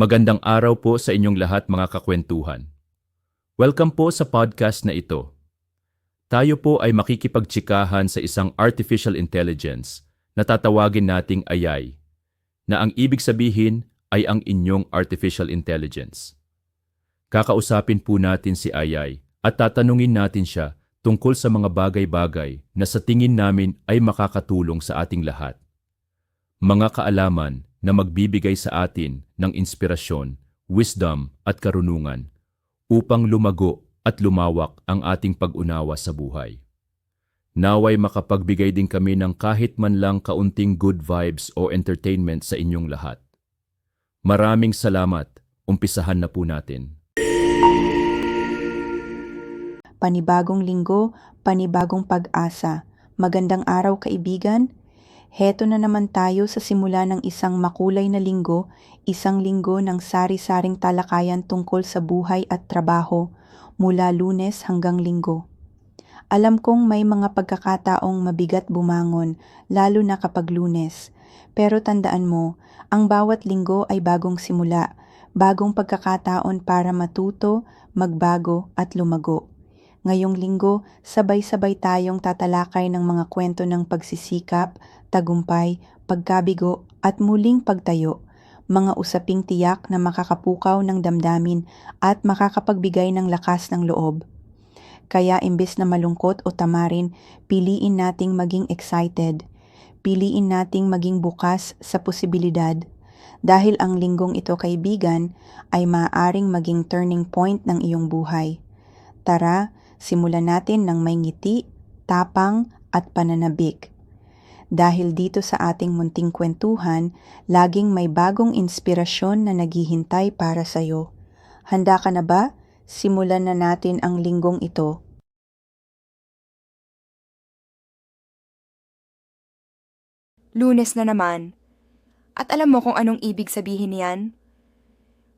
Magandang araw po sa inyong lahat mga kakwentuhan. Welcome po sa podcast na ito. Tayo po ay makikipagtsikahan sa isang artificial intelligence na tatawagin nating AI, na ang ibig sabihin ay ang inyong artificial intelligence. Kakausapin po natin si AI at tatanungin natin siya tungkol sa mga bagay-bagay na sa tingin namin ay makakatulong sa ating lahat. Mga kaalaman na magbibigay sa atin ng inspirasyon, wisdom at karunungan upang lumago at lumawak ang ating pag-unawa sa buhay. Naway makapagbigay din kami ng kahit man lang kaunting good vibes o entertainment sa inyong lahat. Maraming salamat. Umpisahan na po natin. Panibagong linggo, panibagong pag-asa. Magandang araw kaibigan. Heto na naman tayo sa simula ng isang makulay na linggo, isang linggo ng sari-saring talakayan tungkol sa buhay at trabaho mula lunes hanggang linggo. Alam kong may mga pagkakataong mabigat bumangon, lalo na kapag lunes. Pero tandaan mo, ang bawat linggo ay bagong simula, bagong pagkakataon para matuto, magbago at lumago. Ngayong linggo, sabay-sabay tayong tatalakay ng mga kwento ng pagsisikap, tagumpay, pagkabigo at muling pagtayo. Mga usaping tiyak na makakapukaw ng damdamin at makakapagbigay ng lakas ng loob. Kaya imbes na malungkot o tamarin, piliin nating maging excited. Piliin nating maging bukas sa posibilidad. Dahil ang linggong ito kaibigan ay maaaring maging turning point ng iyong buhay. Tara, simulan natin ng may ngiti, tapang at pananabik. Dahil dito sa ating munting kwentuhan, laging may bagong inspirasyon na naghihintay para sa'yo. Handa ka na ba? Simulan na natin ang linggong ito. Lunes na naman. At alam mo kung anong ibig sabihin niyan?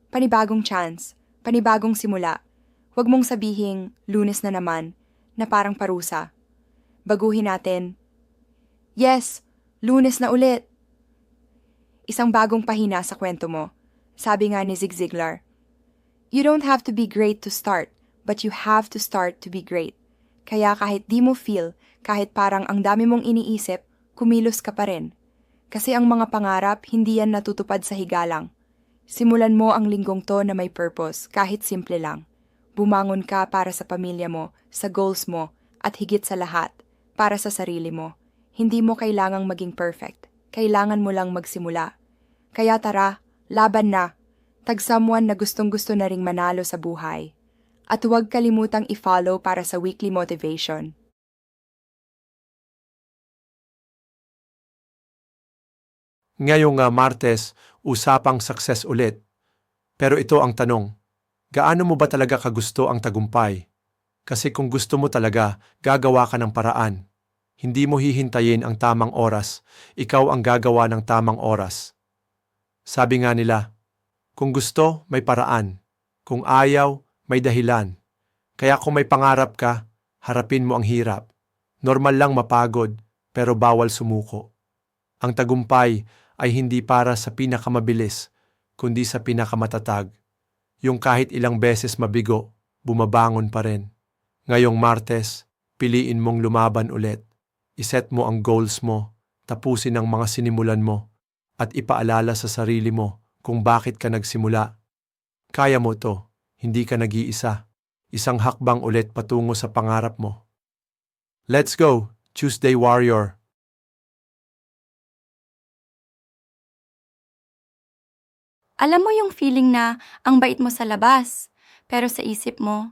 Panibagong chance, panibagong simula. Huwag mong sabihing lunes na naman na parang parusa. Baguhin natin. Yes, lunes na ulit. Isang bagong pahina sa kwento mo. Sabi nga ni Zig Ziglar, You don't have to be great to start, but you have to start to be great. Kaya kahit di mo feel, kahit parang ang dami mong iniisip, kumilos ka pa rin. Kasi ang mga pangarap, hindi yan natutupad sa higalang. Simulan mo ang linggong to na may purpose, kahit simple lang. Bumangon ka para sa pamilya mo, sa goals mo, at higit sa lahat, para sa sarili mo. Hindi mo kailangang maging perfect. Kailangan mo lang magsimula. Kaya tara, laban na. Tag someone na gustong gusto na ring manalo sa buhay. At huwag kalimutang i-follow para sa weekly motivation. Ngayong nga Martes, usapang success ulit. Pero ito ang tanong, gaano mo ba talaga kagusto ang tagumpay? Kasi kung gusto mo talaga, gagawa ka ng paraan. Hindi mo hihintayin ang tamang oras, ikaw ang gagawa ng tamang oras. Sabi nga nila, kung gusto, may paraan. Kung ayaw, may dahilan. Kaya kung may pangarap ka, harapin mo ang hirap. Normal lang mapagod, pero bawal sumuko. Ang tagumpay ay hindi para sa pinakamabilis, kundi sa pinakamatatag. Yung kahit ilang beses mabigo, bumabangon pa rin. Ngayong Martes, piliin mong lumaban ulit. Iset mo ang goals mo, tapusin ang mga sinimulan mo, at ipaalala sa sarili mo kung bakit ka nagsimula. Kaya mo to, hindi ka nag-iisa. Isang hakbang ulit patungo sa pangarap mo. Let's go, Tuesday Warrior! Alam mo yung feeling na ang bait mo sa labas, pero sa isip mo,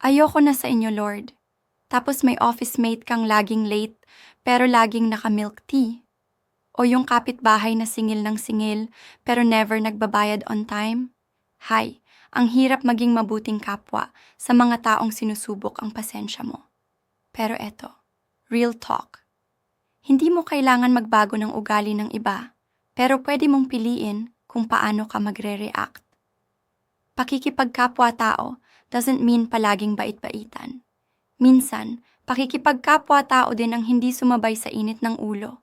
ayoko na sa inyo, Lord. Tapos may office mate kang laging late, pero laging naka-milk tea. O yung kapitbahay na singil ng singil, pero never nagbabayad on time. Hay, ang hirap maging mabuting kapwa sa mga taong sinusubok ang pasensya mo. Pero eto, real talk. Hindi mo kailangan magbago ng ugali ng iba, pero pwede mong piliin kung paano ka magre-react. Pakikipagkapwa-tao doesn't mean palaging bait-baitan. Minsan, pakikipagkapwa-tao din ang hindi sumabay sa init ng ulo.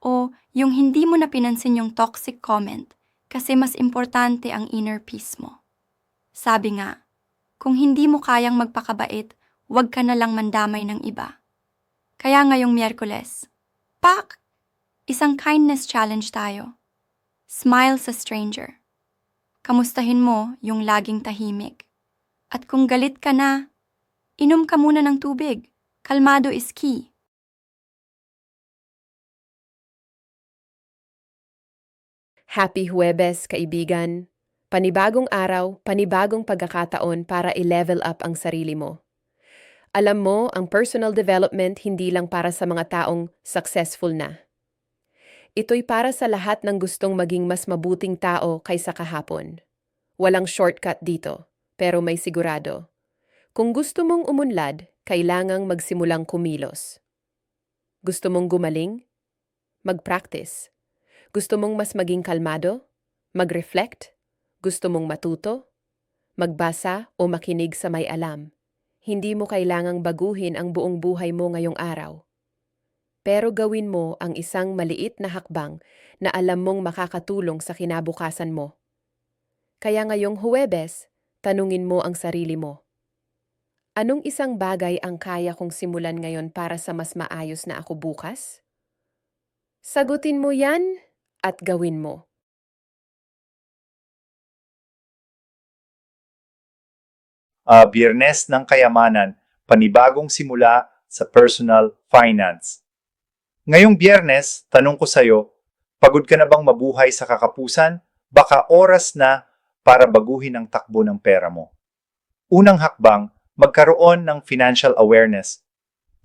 O yung hindi mo na pinansin yung toxic comment, Kasi mas importante ang inner peace mo. Sabi nga, kung hindi mo kayang magpakabait, huwag ka na lang mandamay ng iba. Kaya ngayong Miyerkules, pak! Isang kindness challenge tayo. Smile sa stranger. Kamustahin mo yung laging tahimik. At kung galit ka na, inom ka muna ng tubig. Kalmado is key. Happy Huwebes, kaibigan. Panibagong araw, panibagong pagkakataon para i-level up ang sarili mo. Alam mo, ang personal development hindi lang para sa mga taong successful na. Ito'y para sa lahat ng gustong maging mas mabuting tao kaysa kahapon. Walang shortcut dito, pero may sigurado. Kung gusto mong umunlad, kailangang magsimulang kumilos. Gusto mong gumaling? Mag-practice. Gusto mong mas maging kalmado? Mag-reflect? Gusto mong matuto? Magbasa o makinig sa may alam. Hindi mo kailangang baguhin ang buong buhay mo ngayong araw. Pero gawin mo ang isang maliit na hakbang na alam mong makakatulong sa kinabukasan mo. Kaya ngayong Huwebes, tanungin mo ang sarili mo. Anong isang bagay ang kaya kong simulan ngayon para sa mas maayos na ako bukas? Sagutin mo yan at gawin mo. uh, Biyernes ng Kayamanan, panibagong simula sa personal finance. Ngayong biyernes, tanong ko sa'yo, pagod ka na bang mabuhay sa kakapusan? Baka oras na para baguhin ang takbo ng pera mo. Unang hakbang, magkaroon ng financial awareness.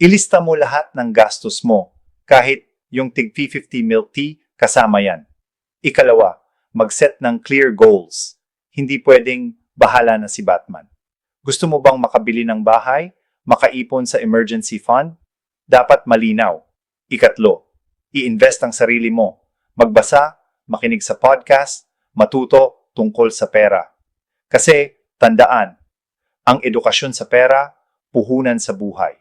Ilista mo lahat ng gastos mo, kahit yung tig 50 milk tea, kasama yan. Ikalawa, mag-set ng clear goals. Hindi pwedeng bahala na si Batman. Gusto mo bang makabili ng bahay? Makaipon sa emergency fund? Dapat malinaw. Ikatlo, i-invest ang sarili mo. Magbasa, makinig sa podcast, matuto tungkol sa pera. Kasi, tandaan, ang edukasyon sa pera, puhunan sa buhay.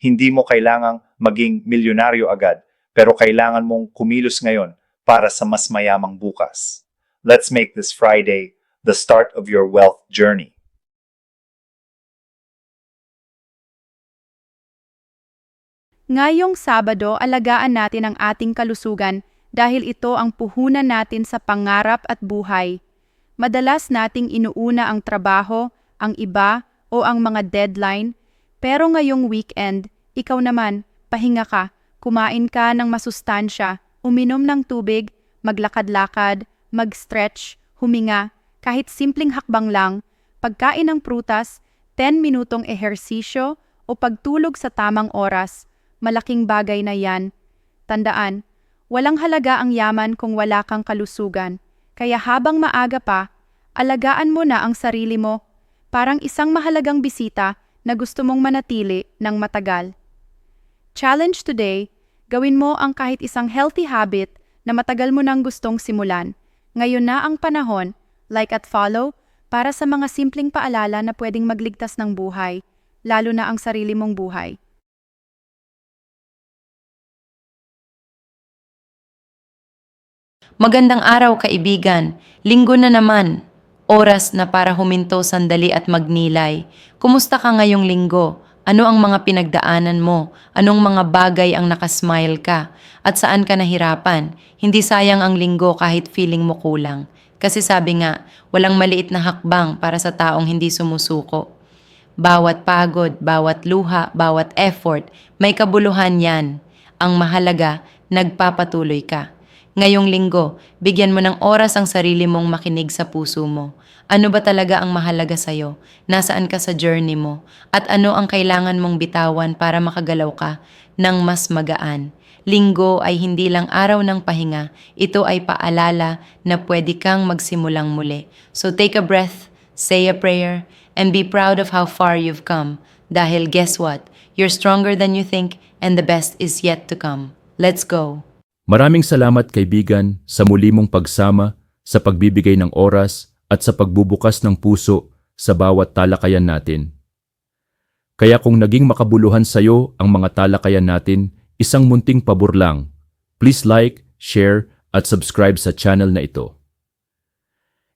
Hindi mo kailangang maging milyonaryo agad, pero kailangan mong kumilos ngayon para sa mas mayamang bukas. Let's make this Friday the start of your wealth journey. Ngayong Sabado, alagaan natin ang ating kalusugan dahil ito ang puhunan natin sa pangarap at buhay. Madalas nating inuuna ang trabaho, ang iba, o ang mga deadline, pero ngayong weekend, ikaw naman, pahinga ka, kumain ka ng masustansya, uminom ng tubig, maglakad-lakad, mag-stretch, huminga, kahit simpleng hakbang lang, pagkain ng prutas, 10 minutong ehersisyo o pagtulog sa tamang oras, malaking bagay na yan. Tandaan, walang halaga ang yaman kung wala kang kalusugan. Kaya habang maaga pa, alagaan mo na ang sarili mo. Parang isang mahalagang bisita na gusto mong manatili ng matagal. Challenge today, gawin mo ang kahit isang healthy habit na matagal mo nang gustong simulan. Ngayon na ang panahon, like at follow, para sa mga simpleng paalala na pwedeng magligtas ng buhay, lalo na ang sarili mong buhay. Magandang araw kaibigan, linggo na naman. Oras na para huminto sandali at magnilay. Kumusta ka ngayong linggo? Ano ang mga pinagdaanan mo? Anong mga bagay ang nakasmile ka? At saan ka nahirapan? Hindi sayang ang linggo kahit feeling mo kulang. Kasi sabi nga, walang maliit na hakbang para sa taong hindi sumusuko. Bawat pagod, bawat luha, bawat effort, may kabuluhan yan. Ang mahalaga, nagpapatuloy ka. Ngayong linggo, bigyan mo ng oras ang sarili mong makinig sa puso mo. Ano ba talaga ang mahalaga sa'yo? Nasaan ka sa journey mo? At ano ang kailangan mong bitawan para makagalaw ka ng mas magaan? Linggo ay hindi lang araw ng pahinga. Ito ay paalala na pwede kang magsimulang muli. So take a breath, say a prayer, and be proud of how far you've come. Dahil guess what? You're stronger than you think and the best is yet to come. Let's go! Maraming salamat kaibigan sa muli mong pagsama, sa pagbibigay ng oras at sa pagbubukas ng puso sa bawat talakayan natin. Kaya kung naging makabuluhan sa iyo ang mga talakayan natin, isang munting pabor lang. Please like, share at subscribe sa channel na ito.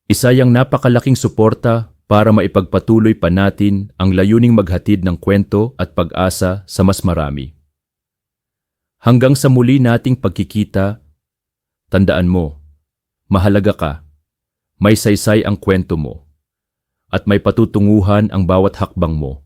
Isa yang napakalaking suporta para maipagpatuloy pa natin ang layuning maghatid ng kwento at pag-asa sa mas marami. Hanggang sa muli nating pagkikita, tandaan mo, mahalaga ka, may saysay ang kwento mo, at may patutunguhan ang bawat hakbang mo.